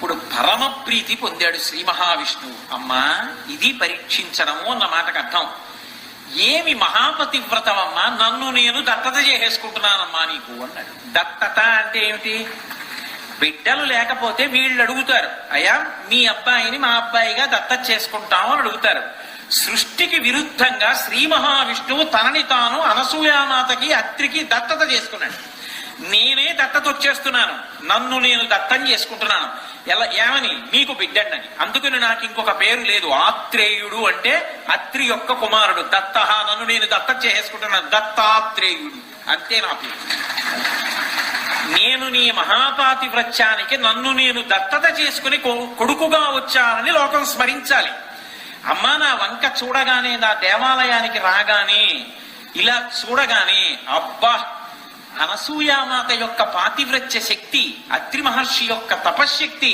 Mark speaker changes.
Speaker 1: ఇప్పుడు పరమ ప్రీతి పొందాడు శ్రీ మహావిష్ణువు అమ్మా ఇది పరీక్షించడము అన్న మాటకు అర్థం. ఏమి మహాపతివ్రతమమ్మా నన్ను నేను దత్తత చేసేసుకుంటున్నానమ్మా నీకు అన్నాడు. దత్తత అంటే ఏమిటి? బిడ్డలు లేకపోతే వీళ్ళు అడుగుతారు అయ్యా మీ అబ్బాయిని మా అబ్బాయిగా దత్తత చేసుకుంటాము అని అడుగుతారు. సృష్టికి విరుద్ధంగా శ్రీ మహావిష్ణువు తనని తాను అనసూయామాతకి అత్రికి దత్తత చేసుకున్నాడు. నేనే దత్తత వచ్చేస్తున్నాను నన్ను నేను దత్తం చేసుకుంటున్నాను. ఎలా ఏమని? మీకు బిడ్డండి అందుకని నాకు ఇంకొక పేరు లేదు. ఆత్రేయుడు అంటే అత్రి యొక్క కుమారుడు. దత్త నన్ను నేను దత్త చేసుకుంటున్నాను దత్తాత్రేయుడు. అంతే నా పేరు. నేను నీ మహాపాతి వృత్యానికి నన్ను నేను దత్తత చేసుకుని కొడుకుగా వచ్చానని లోకం స్మరించాలి. అమ్మా నా వంక చూడగానే నా దేవాలయానికి రాగానే ఇలా చూడగానే అబ్బా అనసూయామాత యొక్క పాతివ్రత్య శక్తి అత్రి మహర్షి యొక్క తపశ్శక్తి